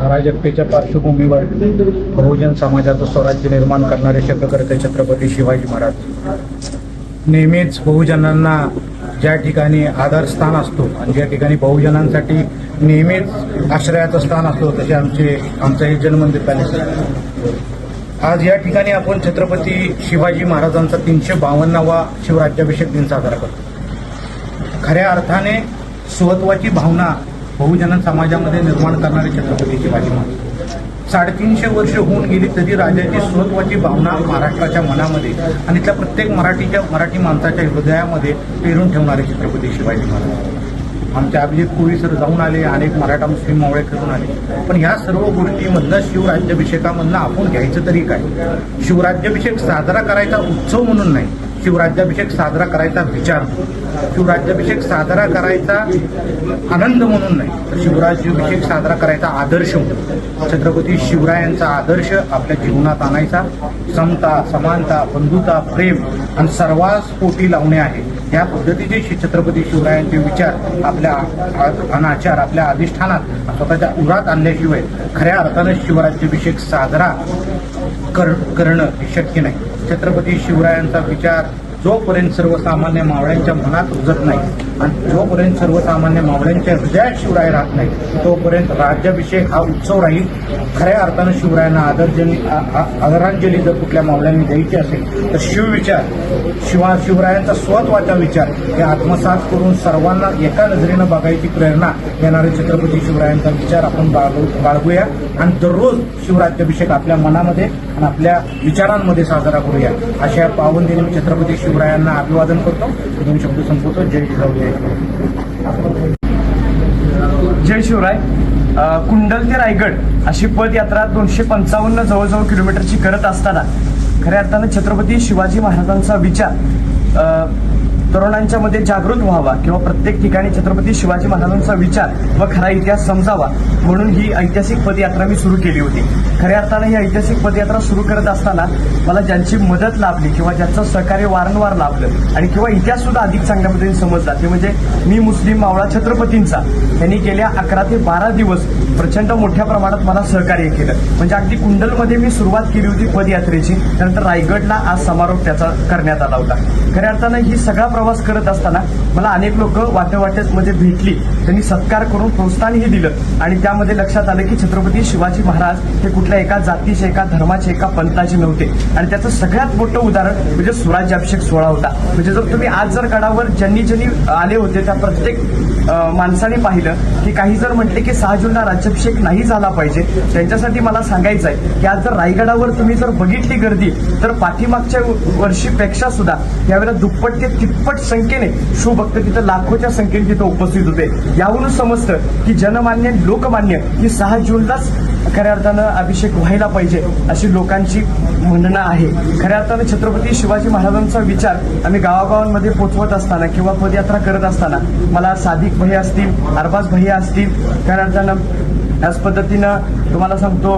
अराजकतेच्या पार्श्वभूमीवर बहुजन समाजाचं स्वराज्य निर्माण करणारे शब्दकर्ते छत्रपती शिवाजी महाराज. नेहमीच बहुजनांना ज्या ठिकाणी आदरस्थान असतो आणि ज्या ठिकाणी बहुजनांसाठी नेहमीच आश्रयाचं स्थान असतो तसे आमचे आमचं हे जन्मदिन पॅलेस आज या ठिकाणी आपण छत्रपती शिवाजी महाराजांचा तीनशे बावन्नावा शिवराज्याभिषेक दिन साजरा करतो. खऱ्या अर्थाने स्वत्वाची भावना बहुजन समाजामध्ये निर्माण करणारे छत्रपती शिवाजी महाराज साडेतीनशे वर्ष होऊन गेली तरी राजाची स्वत्वाची भावना महाराष्ट्राच्या मनामध्ये आणि त्या प्रत्येक मराठीच्या मराठी माणसाच्या हृदयामध्ये पेरून ठेवणारे छत्रपती शिवाजी महाराज. आमचे अभिजित कोळी सर जाऊन आले अनेक मराठा मुस्लिम मावळे करून आले. पण ह्या सर्व गोष्टीमधनं शिवराज्याभिषेकामधनं आपण घ्यायचं तरी काय? शिवराज्याभिषेक साजरा करायचा उत्सव म्हणून नाही. शिवराज्याभिषेक साजरा करायचा विचार. शिवराज्याभिषेक साजरा करायचा आनंद म्हणून नाही तर शिवराज्याभिषेक साजरा करायचा आदर्श म्हणून. छत्रपती शिवरायांचा आदर्श आपल्या जीवनात आणायचा. समता समानता बंधुता प्रेम आणि सर्वांस पोटी लावणे आहे. या पद्धतीचे छत्रपती शिवरायांचे विचार आपल्या अनाचार आपल्या अधिष्ठानात स्वतःच्या उरात आणल्याशिवाय खऱ्या अर्थानं शिवराज्याभिषेक साजरा कर करणं शक्य नाही. छत्रपती शिवरायांचा विचार जोपर्यंत सर्वसामान्य मावळ्यांच्या मनात रुजत नाही आणि जोपर्यंत सर्वसामान्य मावळ्यांच्या हृदयात शिवराय राहत नाही तोपर्यंत राज्याभिषेक हा उत्सव राहील. खऱ्या अर्थानं शिवरायांना आदरजली आ- आदरांजली जर कुठल्या मावळ्यांनी द्यायची असेल तर शिवविचार शिवा शिवरायांचा स्वतःचा विचार हे आत्मसात करून सर्वांना एका नजरेनं बघायची प्रेरणा देणारे छत्रपती शिवरायांचा विचार आपण बाळगू बाळगूया. आणि दररोज शिवराज्याभिषेक आपल्या मनामध्ये आणि आपल्या विचारांमध्ये साजरा करूया. अशा पावन दिनी मी छत्रपती शिवरायांना अभिवादन करतो. दोन शब्द संपवतो. जय जिजाऊ. जय शिवराय. जय शिवराय कुंडल ते रायगड अशी पदयात्रा दोनशे पंचावन्न जवळजवळ किलोमीटरची करत असताना खऱ्या अर्थानं छत्रपती शिवाजी महाराजांचा विचार तरुणांच्या मध्ये जागृत व्हावा किंवा प्रत्येक ठिकाणी छत्रपती शिवाजी महाराजांचा विचार व खरा इतिहास समजावा म्हणून ही ऐतिहासिक पदयात्रा मी सुरू केली होती. खऱ्या अर्थानं ही ऐतिहासिक पदयात्रा सुरू करत असताना मला ज्यांची मदत लाभली किंवा ज्यांचं सहकार्य वारंवार लाभलं आणि किंवा इतिहास सुद्धा अधिक चांगल्या पद्धतीने समजला ते म्हणजे मी मुस्लिम मावळा छत्रपतींचा. त्यांनी गेल्या अकरा ते बारा दिवस प्रचंड मोठ्या प्रमाणात मला सहकार्य केलं. म्हणजे अगदी कुंडलमध्ये मी सुरुवात केली होती पदयात्रेची. त्यानंतर रायगडला आज समारोप त्याचा करण्यात आला होता. खऱ्या अर्थानं ही सगळा प्रवास करत असताना मला अनेक लोक वाट्यावाट्यात मध्ये भेटली. त्यांनी सत्कार करून प्रोत्साहनही दिलं. आणि त्यामध्ये लक्षात आलं की छत्रपती शिवाजी महाराज हे कुठल्या एका जातीचे एका धर्माचे एका पंथाचे नव्हते. आणि त्याचं सगळ्यात मोठं उदाहरण म्हणजे स्वराज्याभिषेक सोहळा होता. म्हणजे जर तुम्ही आज जर गडावर ज्यांनी ज्यांनी आले होते त्या प्रत्येक माणसाने पाहिलं की काही जर म्हटले की सहा जूनला राज्याभिषेक नाही झाला पाहिजे त्यांच्यासाठी मला सांगायचं आहे की आज जर रायगडावर तुम्ही जर बघितली गर्दी तर पाठीमागच्या वर्षीपेक्षा सुद्धा यावेळेला दुप्पट ते तिप्पट संख्येने शिवभक्त तिथं लाखोच्या संख्येने तिथं उपस्थित होते. यावरून समजतं की जनमान्य लोकमान्य ही सहा जूनलाच खऱ्या अर्थानं अभिषेक व्हायला पाहिजे अशी लोकांची म्हणणं आहे. खऱ्या अर्थानं छत्रपती शिवाजी महाराजांचा विचार आम्ही गावागावांमध्ये पोचवत असताना किंवा पदयात्रा करत असताना मला सादिक भैया असतील अरबाज भैया असतील खऱ्या अर्थानं याच पद्धतीनं तुम्हाला सांगतो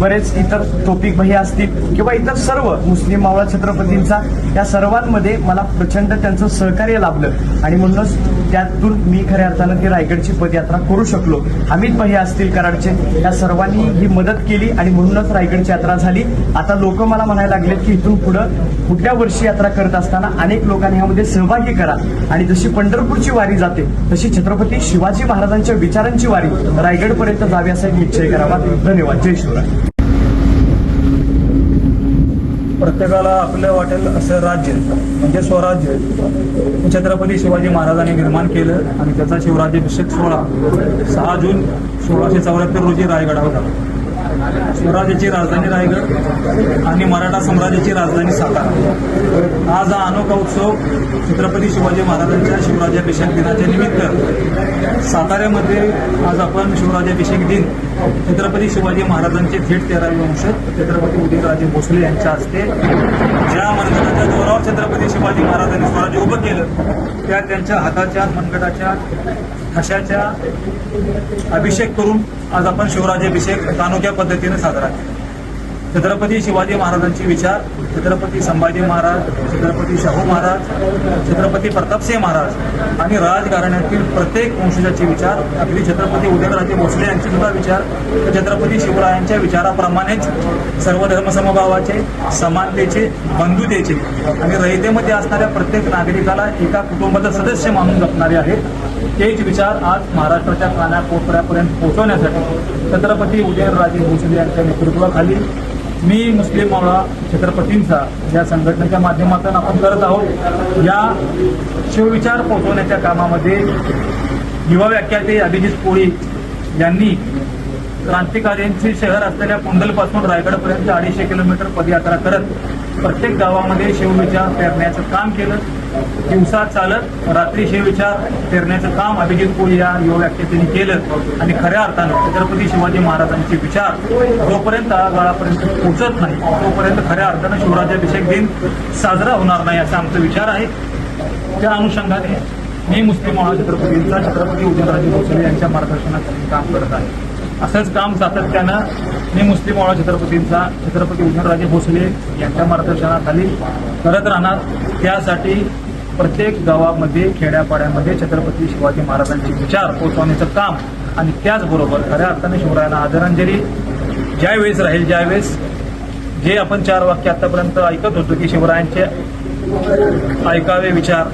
बरेच इतर टोपिक भैया असतील किंवा इतर सर्व मुस्लिम मावळा छत्रपतींचा या सर्वांमध्ये मला प्रचंड त्यांचं सहकार्य लाभलं. आणि म्हणूनच त्यातून मी खऱ्या अर्थानं ती रायगडची पदयात्रा करू शकलो. अमित भैया असतील कराडचे या सर्वांनी ही मदत केली आणि म्हणूनच रायगडची यात्रा झाली. आता लोक मला म्हणायला लागलेत की इथून पुढं कुठल्या वर्षी यात्रा करत असताना अनेक लोकांनी यामध्ये सहभागी करा. आणि जशी पंढरपूरची वारी जाते तशी छत्रपती शिवाजी महाराजांच्या विचारांची वारी रायगडपर्यंत जावी असा एक निश्चय करावा धन्यवाद. जय शिवराय. प्रत्येकाला आपलं वाटेल असं राज्य म्हणजे स्वराज्य. छत्रपती शिवाजी महाराजांनी निर्माण केलं आणि त्याचा शिवराज्याभिषेक सोहळा सहा जून सोळाशे चौऱ्याहत्तर रोजी रायगडावर झाला. स्वराज्याची राजधानी रायगड आणि मराठा साम्राज्याची राजधानी सातारा. आज हा अनोखा उत्सव छत्रपती शिवाजी महाराजांच्या शिवराज्याभिषेक दिनाच्या निमित्त साताऱ्यामध्ये आज आपण शिवराज्याभिषेक दिन छत्रपती शिवाजी महाराजांचे थेट तेरावे वंश छत्रपती उदितराजे भोसले यांच्या हस्ते ज्या मनगटाच्या जोरावर छत्रपती शिवाजी महाराजांनी स्वराज्य उभं केलं त्या त्यांच्या हाताच्या मनगटाच्या अशाच्या अभिषेक करून आज आपण शिवराज्याभिषेक अनोख्या पद्धतीने साजरा केला. छत्रपती शिवाजी महाराजांचे विचार छत्रपती संभाजी महाराज छत्रपती शाहू महाराज छत्रपती प्रतापसिंह महाराज आणि राजघराण्यातील प्रत्येक वंशजाचे विचार अगदी छत्रपती उदयनराजे भोसले यांचे सुद्धा विचार तर छत्रपती शिवरायांच्या विचाराप्रमाणेच सर्व धर्मसमभावाचे समानतेचे बंधुतेचे आणि रहितेमध्ये असणाऱ्या प्रत्येक नागरिकाला एका कुटुंबाचा सदस्य मानून जपणारे आहेत. तेच विचार आज महाराष्ट्राच्या कानाकोपऱ्यापर्यंत पोहोचवण्यासाठी छत्रपती उदयनराजे भोसले यांच्या नेतृत्वाखाली मी मुस्लिम मावळा छत्रपतींचा या संघटनेच्या माध्यमातून आपण करत आहोत. या शिवविचार पोहोचवण्याच्या कामामध्ये युवा व्याख्याते अभिजित कोळी यांनी क्रांतिकार्यांचे शहर असलेल्या कुंडलपासून रायगडपर्यंत अडीचशे किलोमीटर पदयात्रा करत प्रत्येक गावामध्ये शिवविचार पेरण्याचं काम केलं. दिवसा चालत रात्री शिवविचार पेरण्याचं काम अभिजित कोळी या युवा व्याख्यातीने केलं. आणि खऱ्या अर्थानं छत्रपती शिवाजी महाराजांचे विचार जोपर्यंत तळागाळापर्यंत पोहोचत नाही तोपर्यंत खऱ्या अर्थानं शिवराज्याभिषेक दिन साजरा होणार नाही असा आमचा विचार आहे. त्या अनुषंगाने मी मुस्लिम महाछत्रपतींचा छत्रपती उदयनराजे भोसले यांच्या मार्गदर्शनाखाली काम करत आहे. असंच काम सातत्यानं मी मुस्लिम मावळा छत्रपतींचा छत्रपती उदयनराजे भोसले यांच्या मार्गदर्शनाखाली करत राहणार. त्यासाठी प्रत्येक गावामध्ये खेड्यापाड्यामध्ये छत्रपती शिवाजी महाराजांचे विचार पोचवण्याचं काम आणि त्याचबरोबर खऱ्या अर्थाने शिवरायांना आदरांजली. ज्यावेळेस राहील ज्यावेळेस जे आपण चार वाक्य आतापर्यंत ऐकत होतो की शिवरायांचे ऐकावे विचार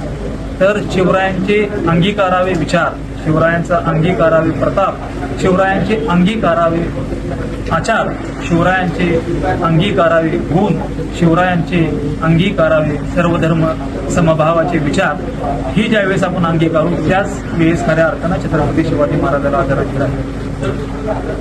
तर शिवरायांचे अंगीकारावे विचार. शिवरायांचा अंगीकारावे प्रताप शिवरायांचे अंगीकारावे आचार शिवरायांचे अंगीकारावे गुण शिवरायांचे अंगीकारावे सर्वधर्म समभावाचे विचार ही ज्यावेळेस आपण अंगीकारू त्याच वेळेस खऱ्या अर्थानं छत्रपती शिवाजी महाराजाला आदरांजली. आहे